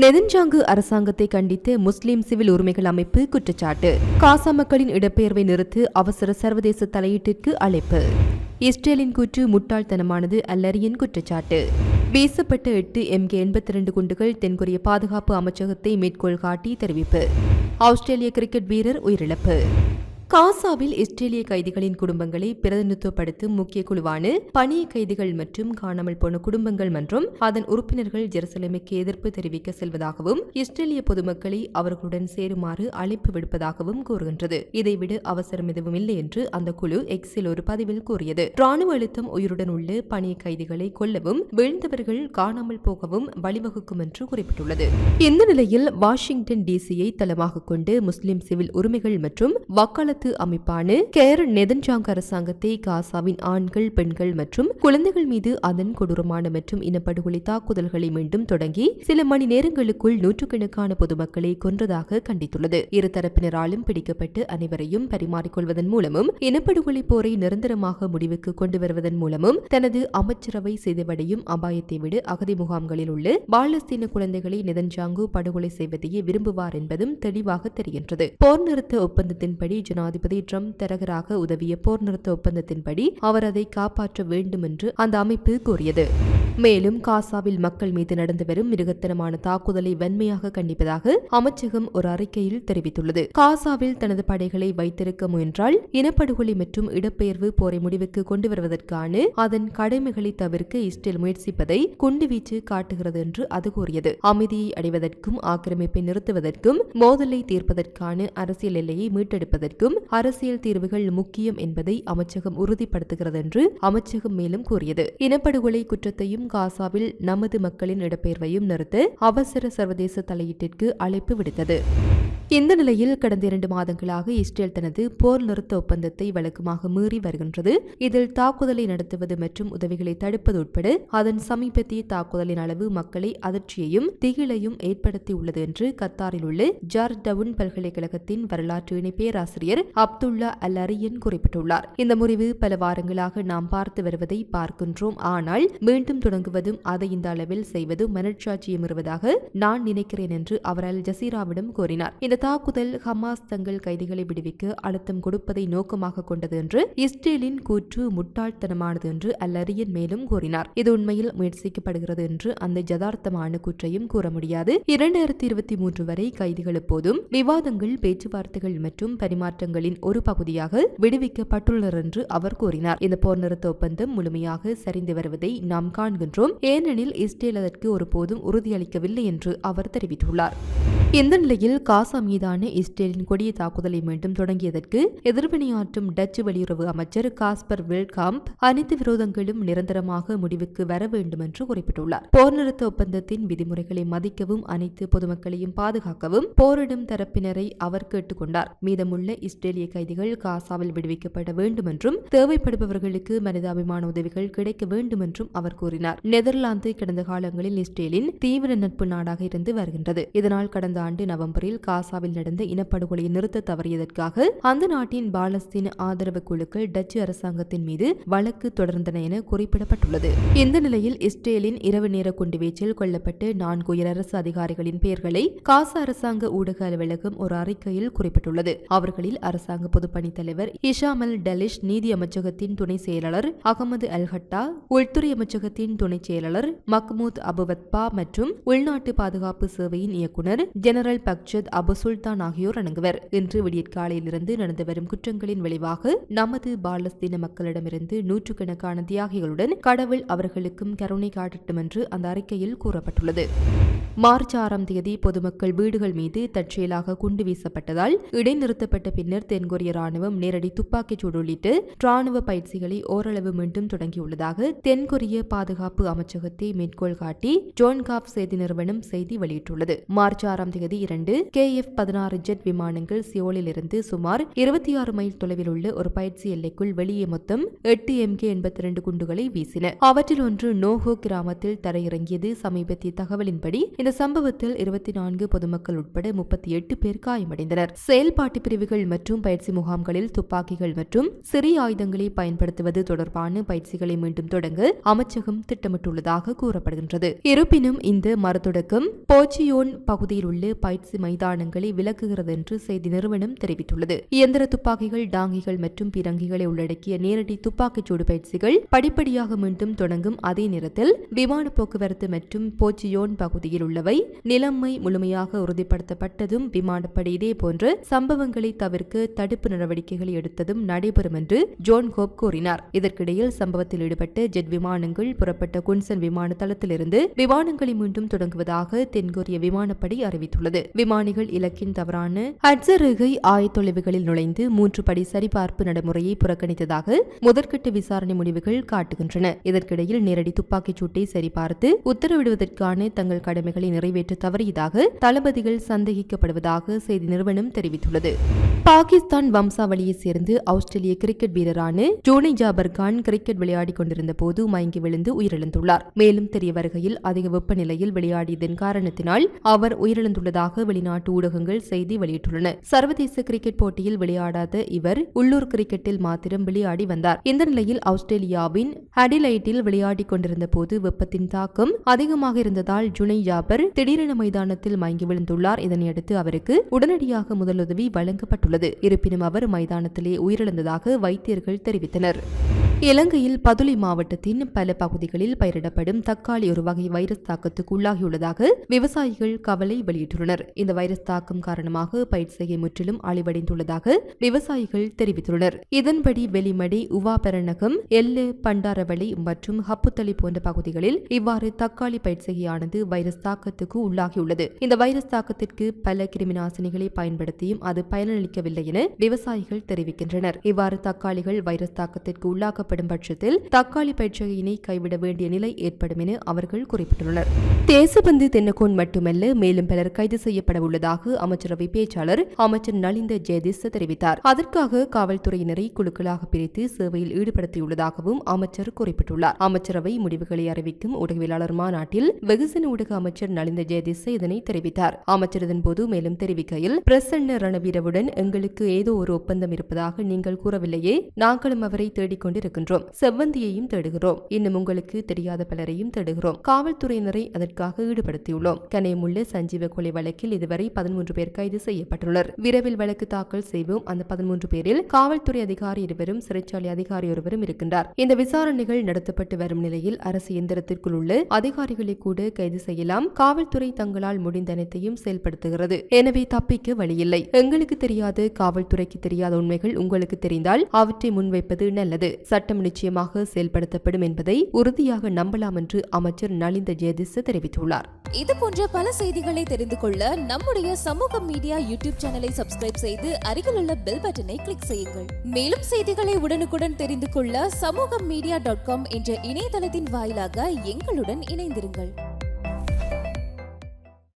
நெதன்ஜாங்கு அரசாங்கத்தை கண்டித்து முஸ்லிம் சிவில் உரிமைகள் அமைப்பு குற்றச்சாட்டு. காசா மக்களின் இடப்பெயர்வை நிறுத்து அவசர சர்வதேச தலையீட்டிற்கு அழைப்பு. இஸ்ரேலின் கூற்று முட்டாள்தனமானது அல்லரியன் குற்றச்சாட்டு. வீசப்பட்ட எட்டு எம்கே எண்பத்தி இரண்டு குண்டுகள் தென்கொரிய பாதுகாப்பு அமைச்சகத்தை மேற்கோள் காட்டி தெரிவிப்பு. ஆஸ்திரேலிய கிரிக்கெட் வீரர் உயிரிழப்பு. காசாவில் இஸ்ரேலிய கைதிகளின் குடும்பங்களை பிரதிநிதித்துவப்படுத்தும் முக்கிய குழுவான பணிய கைதிகள் மற்றும் காணாமல் போன குடும்பங்கள் மற்றும் அதன் உறுப்பினர்கள் ஜெருசலேமுக்கு எதிர்ப்பு தெரிவிக்க செல்வதாகவும் இஸ்ரேலிய பொதுமக்களை அவர்களுடன் சேருமாறு அழைப்பு விடுப்பதாகவும் கூறுகின்றது. இதைவிட அவசரம் எதுவும் இல்லை என்று அந்த குழு எக்ஸில் ஒரு பதிவில் கூறியது. ராணுவ அழுத்தம் உயிருடன் உள்ள பணிய கைதிகளை கொல்லவும் வீழ்ந்தவர்கள் காணாமல் போகவும் வழிவகுக்கும் என்று குறிப்பிட்டுள்ளது. இந்த நிலையில் வாஷிங்டன் டிசியை தளமாக கொண்டு முஸ்லிம் சிவில் உரிமைகள் மற்றும் வக்காலத்து அமைப்பான கேர் நெதன்ஜாங் அரசாங்கத்தை காசாவின் ஆண்கள் பெண்கள் மற்றும் குழந்தைகள் மீது அதன் கொடூரமான மற்றும் இனப்படுகொலை தாக்குதல்களை மீண்டும் தொடங்கி சில மணி நேரங்களுக்குள் நூற்றுக்கணக்கான பொதுமக்களை கொன்றதாக கண்டித்துள்ளது. இரு தரப்பினராலும் பிடிக்கப்பட்டு அனைவரையும் பரிமாறிக்கொள்வதன் மூலமும் இனப்படுகொலை போரை நிரந்தரமாக முடிவுக்கு கொண்டு வருவதன் மூலமும் தனது அமைச்சரவை சிதைவடையும் அபாயத்தை விட அகதி முகாம்களில் உள்ள பாலஸ்தீன குழந்தைகளை நெதன்ஜாங்கு படுகொலை செய்வதையே விரும்புவார் என்பதும் தெளிவாக தெரிகின்றது. போர் நிறுத்த ஒப்பந்தத்தின்படி ஜனாதிபதி ட்ரம்ப் தரகராக உதவிய போர் நிறுத்த ஒப்பந்தத்தின்படி அவர் அதை காப்பாற்ற வேண்டும் என்று அந்த அமைப்பு கூறியது மேலும் காசாவில் மக்கள் மீது நடந்து வரும் மிருகத்தனமான தாக்குதலை வன்மையாக கண்டிப்பதாக அமைச்சகம் ஒரு அறிக்கையில் தெரிவித்துள்ளது. காசாவில் தனது படைகளை வைத்திருக்க முயன்றால் இனப்படுகொலை மற்றும் இடப்பெயர்வு போரை முடிவுக்கு கொண்டு வருவதற்கான அதன் கடமைகளை தவிர்க்க இஸ்ரேல் முயற்சிப்பதை குண்டுவீச்சு காட்டுகிறது என்று அது கூறியது. அமைதியை அடைவதற்கும் ஆக்கிரமிப்பை நிறுத்துவதற்கும் மோதலை தீர்ப்பதற்கான அரசியல் எல்லையை மீட்டெடுப்பதற்கும் அரசியல் தீர்வுகள் முக்கியம் என்பதை அமைச்சகம் உறுதிப்படுத்துகிறது என்று அமைச்சகம் மேலும் கூறியது. இனப்படுகொலை குற்றத்தையும் காசாவில் நமது மக்களின் இடப்பெயர்வையும் நிறுத்த அவசர சர்வதேச தலையீட்டிற்கு அழைப்பு விடுத்தது. இந்த நிலையில் கடந்த இரண்டு மாதங்களாக இஸ்ரேல் தனது போர் நிறுத்த ஒப்பந்தத்தை வழக்கமாக மீறி வருகின்றது. இதில் தாக்குதலை நடத்துவது மற்றும் உதவிகளை தடுப்பது உட்பட அதன் சமீபத்திய தாக்குதலின் அளவு மக்களை அதிர்ச்சியையும் திகிலையும் ஏற்படுத்தியுள்ளது என்று கத்தாரில் உள்ள ஜார் டவுன் பல்கலைக்கழகத்தின் வரலாற்று இணை பேராசிரியர் அப்துல்லா அல் அரியன் குறிப்பிட்டுள்ளார். இந்த முறிவு பல வாரங்களாக நாம் பார்த்து வருவதை பார்க்கின்றோம். ஆனால் மீண்டும் தொடங்குவதும் அதை இந்த அளவில் செய்வதும் மனச்சாட்சியை மீறுவதாக நான் நினைக்கிறேன் என்று அவர் அல் ஜசீராவிடம் கூறினார். இந்த இந்த தாக்குதல் ஹமாஸ் தங்கள் கைதிகளை விடுவிக்க அழுத்தம் கொடுப்பதை நோக்கமாக கொண்டது என்று இஸ்ரேலின் கூற்று முட்டாள்தனமானது என்று அல்லரியன் மேலும் கூறினார். இது உண்மையில் முயற்சிக்கப்படுகிறது என்று அந்த ஜதார்த்தமான கூற்றையும் கூற முடியாது. இரண்டாயிரத்தி இருபத்தி மூன்று வரை கைதிகள் எப்போதும் விவாதங்கள் பேச்சுவார்த்தைகள் மற்றும் பரிமாற்றங்களின் ஒரு பகுதியாக விடுவிக்கப்பட்டுள்ளனர் என்று அவர் கூறினார். இந்த போர் நிறுத்த ஒப்பந்தம் முழுமையாக சரிந்து வருவதை நாம் காண்கின்றோம். ஏனெனில் இஸ்ரேல் அதற்கு ஒருபோதும் உறுதியளிக்கவில்லை என்று அவர் தெரிவித்துள்ளார். இந்த நிலையில் காசா மீதான இஸ்ரேலின் கொடிய தாக்குதலை மீண்டும் தொடங்கியதற்கு எதிர்வினையாற்றும் டச்சு வெளியுறவு அமைச்சர் காஸ்பர் வில்காம்ப் அனைத்து விரோதங்களும் நிரந்தரமாக முடிவுக்கு வர வேண்டும் என்று குறிப்பிட்டுள்ளார். போர் நிறுத்த ஒப்பந்தத்தின் விதிமுறைகளை மதிக்கவும் அனைத்து பொதுமக்களையும் பாதுகாக்கவும் போரிடும் தரப்பினரை அவர் கேட்டுக்கொண்டார். மீதமுள்ள இஸ்ரேலிய கைதிகள் காசாவில் விடுவிக்கப்பட வேண்டும் என்றும் தேவைப்படுபவர்களுக்கு மனிதாபிமான உதவிகள் கிடைக்க வேண்டும் என்றும் அவர் கூறினார். நெதர்லாந்து கடந்த காலங்களில் இஸ்ரேலின் தீவிர நட்பு நாடாக இருந்து வருகின்றது. இதனால் கடந்த ஆண்டு நவம்பரில் காசா காசாவில் நடந்த இனப்படுகொலையை நிறுத்த தவறியதற்காக அந்த நாட்டின் பாலஸ்தீன ஆதரவு குழுக்கள் டச்சு அரசாங்கத்தின் மீது வழக்கு தொடர்ந்தன என குறிப்பிடப்பட்டுள்ளது. இந்த நிலையில் இஸ்ரேலின் இரவு நேர குண்டுவீச்சில் கொல்லப்பட்டு நான்கு உயரரசு அதிகாரிகளின் பெயர்களை காசா அரசாங்க ஊடக அலுவலகம் ஒரு அறிக்கையில் குறிப்பிட்டுள்ளது. அவர்களில் அரசாங்க பொதுப்பணித் தலைவர் இஷாமல் டலிஷ் நீதி அமைச்சகத்தின் துணை செயலாளர் அகமது அல்ஹட்டா உள்துறை அமைச்சகத்தின் துணை செயலாளர் மக்மூத் அபுவத்பா மற்றும் உள்நாட்டு பாதுகாப்பு சேவையின் இயக்குநர் ஜெனரல் பக்ஜத் அபு சுல்தான் ஆகியோர் அடங்குவர். இன்று விடியற்காலையிலிருந்து நடந்து வரும் குற்றங்களின் விளைவாக நமது பாலஸ்தீன மக்களிடமிருந்து நூற்றுக்கணக்கான தியாகிகளுடன் கடவுள் அவர்களுக்கும் கருணை காட்டட்டும் என்று அந்த அறிக்கையில் கூறப்பட்டுள்ளது. மார்ச் ஆறாம் தேதி பொதுமக்கள் வீடுகள் மீது தற்செயலாக குண்டு வீசப்பட்டதால் இடைநிறுத்தப்பட்ட பின்னர் தென்கொரிய ராணுவம் நேரடி துப்பாக்கிச் சூடு உள்ளிட்டு ராணுவ பயிற்சிகளை ஓரளவு மீண்டும் தொடங்கியுள்ளதாக தென்கொரிய பாதுகாப்பு அமைச்சகத்தை மேற்கோள் காட்டி ஜோன்காப் செய்தி நிறுவனம் செய்தி வெளியிட்டுள்ளது. மார்ச் ஆறாம் தேதி இரண்டு கே எஃப் பதினாறு ஜெட் விமானங்கள் சியோலில் இருந்து சுமார் இருபத்தி ஆறு மைல் தொலைவில் உள்ள ஒரு பயிற்சி எல்லைக்குள் வெளியே மொத்தம் எட்டு எம்கே எண்பத்தி இரண்டு குண்டுகளை வீசின. அவற்றில் ஒன்று நோஹோ கிராமத்தில் தரையிறங்கியது. சமீபத்திய தகவலின்படி இந்த சம்பவத்தில் இருபத்தி நான்கு பொதுமக்கள் உட்பட முப்பத்தி எட்டு பேர் காயமடைந்தனர். செயல்பாட்டு பிரிவுகள் மற்றும் பயிற்சி முகாம்களில் துப்பாக்கிகள் மற்றும் சிறிய ஆயுதங்களை பயன்படுத்துவது தொடர்பான பயிற்சிகளை மீண்டும் தொடங்க அமைச்சகம் திட்டமிட்டுள்ளதாக கூறப்படுகின்றது. இருப்பினும் இந்த மறுதொடக்கம் போச்சியோன் பகுதியில் உள்ள பயிற்சி மைதானங்களை விலக்குகிறது என்று செய்தி நிறுவனம் தெரிவித்துள்ளது. இயந்திர துப்பாக்கிகள் டாங்கிகள் மற்றும் பிறங்கிகளை உள்ளடக்கிய நேரடி துப்பாக்கிச் சூடு பயிற்சிகள் படிப்படியாக மீண்டும் தொடங்கும் அதே நேரத்தில் விமான போக்குவரத்து மற்றும் போச்சியோன் பகுதியில் உள்ளவை நிலைமை முழுமையாக உறுதிப்படுத்தப்பட்டதும் விமானப்படை இதேபோன்று சம்பவங்களை தவிர்க்க தடுப்பு நடவடிக்கைகளை எடுத்ததும் நடைபெறும் என்று ஜோன் கோப் கூறினார். இதற்கிடையில் சம்பவத்தில் ஈடுபட்ட ஜெட் விமானங்கள் புறப்பட்ட குன்சன் விமான தளத்திலிருந்து விமானங்களை மீண்டும் தொடங்குவதாக தென்கொரிய விமானப்படை அறிவித்துள்ளது. விமானிகள் இலக்கு தவறான ஹட்சரேகை ஆயத்தொலைவுகளில் நுழைந்து மூன்று படி சரிபார்ப்பு நடைமுறையை புறக்கணித்ததாக முதற்கட்ட விசாரணை முடிவுகள் காட்டுகின்றன. இதற்கிடையில் நேரடி துப்பாக்கிச் சூட்டை சரிபார்த்து உத்தரவிடுவதற்கான தங்கள் கடமைகளை நிறைவேற்ற தவறியதாக தளபதிகள் சந்தேகிக்கப்படுவதாக செய்தி நிறுவனம் தெரிவித்துள்ளது. பாகிஸ்தான் வம்சாவளியைச் சேர்ந்து ஆஸ்திரேலிய கிரிக்கெட் வீரரான ஜோனி ஜாபர் கான் கிரிக்கெட் விளையாடிக் கொண்டிருந்த போது மயங்கி விழுந்து உயிரிழந்துள்ளார். மேலும் தெரிய வருகையில் அதிக வெப்பநிலையில் விளையாடியதன் காரணத்தினால் அவர் உயிரிழந்துள்ளதாக வெளிநாட்டு ஊடக ஊடகங்கள் செய்தி வெளியிட்டுள்ளன. சர்வதேச கிரிக்கெட் போட்டியில் விளையாடாத இவர் உள்ளூர் கிரிக்கெட்டில் மாத்திரம் விளையாடி வந்தார். இந்த நிலையில் ஆஸ்திரேலியாவின் அடிலைட்டில் விளையாடிக் கொண்டிருந்த போது வெப்பத்தின் தாக்கம் அதிகமாக இருந்ததால் ஜுனை ஜாபர் திடீரென மைதானத்தில் மயங்கி விழுந்துள்ளார். இதனையடுத்து அவருக்கு உடனடியாக முதலுதவி வழங்கப்பட்டுள்ளது. இருப்பினும் அவர் மைதானத்திலே உயிரிழந்ததாக வைத்தியர்கள் தெரிவித்தனர். இலங்கையில் பதுளை மாவட்டத்தின் பல பகுதிகளில் பயிரிடப்படும் தக்காளி ஒரு வகை வைரஸ் தாக்கத்துக்கு உள்ளாகியுள்ளதாக விவசாயிகள் கவலை வெளியிட்டுள்ளனர். இந்த வைரஸ் தாக்கம் காரணமாக பயிர் செய்ய முற்றிலும் அழிவடைந்துள்ளதாக விவசாயிகள் தெரிவித்துள்ளனர். இதன்படி வெளிமடை உவா பெரணகம் எல்லு பண்டாரவளை மற்றும் ஹப்புத்தளி போன்ற பகுதிகளில் இவ்வாறு தக்காளி பயிர் செய்கையானது வைரஸ் தாக்கத்துக்கு உள்ளாகியுள்ளது. இந்த வைரஸ் தாக்கத்திற்கு பல கிருமிநாசினிகளை பயன்படுத்தியும் அது பயனளிக்கவில்லை என விவசாயிகள் தெரிவிக்கின்றனர். இவ்வாறு தக்காளிகள் வைரஸ் தாக்கத்திற்கு உள்ளாக்க பாதிக்கப்படும் பட்சத்தில் தக்காளி பயிற்சியினை கைவிட வேண்டிய நிலை ஏற்படும் என அவர்கள் குறிப்பிட்டுள்ளனர். தேசபந்து தென்னகோன் மட்டுமல்ல மேலும் பலர் கைது செய்யப்பட உள்ளதாக அமைச்சரவை பேச்சாளர் அமைச்சர் நலிந்த ஜெயதிஸ் தெரிவித்தார். அதற்காக காவல்துறையினரை குழுக்களாக பிரித்து சேவையில் ஈடுபடுத்தியுள்ளதாகவும் அமைச்சர் குறிப்பிட்டுள்ளார். அமைச்சரவை முடிவுகளை அறிவிக்கும் ஊடகவியலாளர் மாநாட்டில் வெகுசன ஊடக அமைச்சர் நலிந்த ஜெயதிஸ் இதனை தெரிவித்தார். அமைச்சர் இதன்போது மேலும் தெரிவிக்கையில் பிரசன்ன ரணவீரவுடன் எங்களுக்கு ஏதோ ஒரு ஒப்பந்தம் இருப்பதாக நீங்கள் கூறவில்லையே நாங்களும் அவரை தேடிக்கொண்டிருக்கிறோம். இருக்கின்றோம் செவ்வந்தியையும் தேடுகிறோம். இன்னும் உங்களுக்கு தெரியாத பலரையும் தேடுகிறோம். காவல்துறையினரை அதற்காக ஈடுபடுத்தியுள்ளோம். கனேமுள்ள சஞ்சீவ கொலை வழக்கில் இதுவரை பதிமூன்று பேர் கைது செய்யப்பட்டுள்ளனர். விரைவில் வழக்கு தாக்கல் செய்வோம். அந்த பதிமூன்று பேரில் காவல்துறை அதிகாரி இருவரும் சிறைச்சாலை அதிகாரி ஒருவரும் இருக்கின்றார். இந்த விசாரணைகள் நடத்தப்பட்டு வரும் நிலையில் அரசு எந்திரத்திற்குள் உள்ள அதிகாரிகளை கூட கைது செய்யலாம். காவல்துறை தங்களால் முடிந்த அனைத்தையும் செயல்படுத்துகிறது. எனவே தப்பிக்க வழியில்லை. எங்களுக்கு தெரியாது. காவல்துறைக்கு தெரியாத உண்மைகள் உங்களுக்கு தெரிந்தால் அவற்றை முன்வைப்பது நல்லது. சட்ட சட்டம் நிச்சயமாக செயல்படுத்தப்படும் என்பதை உறுதியாக நம்பலாம் என்று அமைச்சர் நலிந்த ஜெயதிஸ் தெரிவித்துள்ளார். இது போன்ற பல செய்திகளை தெரிந்து கொள்ள நம்முடைய சமூக மீடியா யூடியூப் சேனலை சப்ஸ்கிரைப் செய்து அருகில் உள்ள பெல் பட்டனை கிளிக் செய்யுங்கள். மேலும் செய்திகளை உடனுக்குடன் தெரிந்து கொள்ள சமூக மீடியா டாட் காம் என்ற இணையதளத்தின் வாயிலாக எங்களுடன் இணைந்திருங்கள்.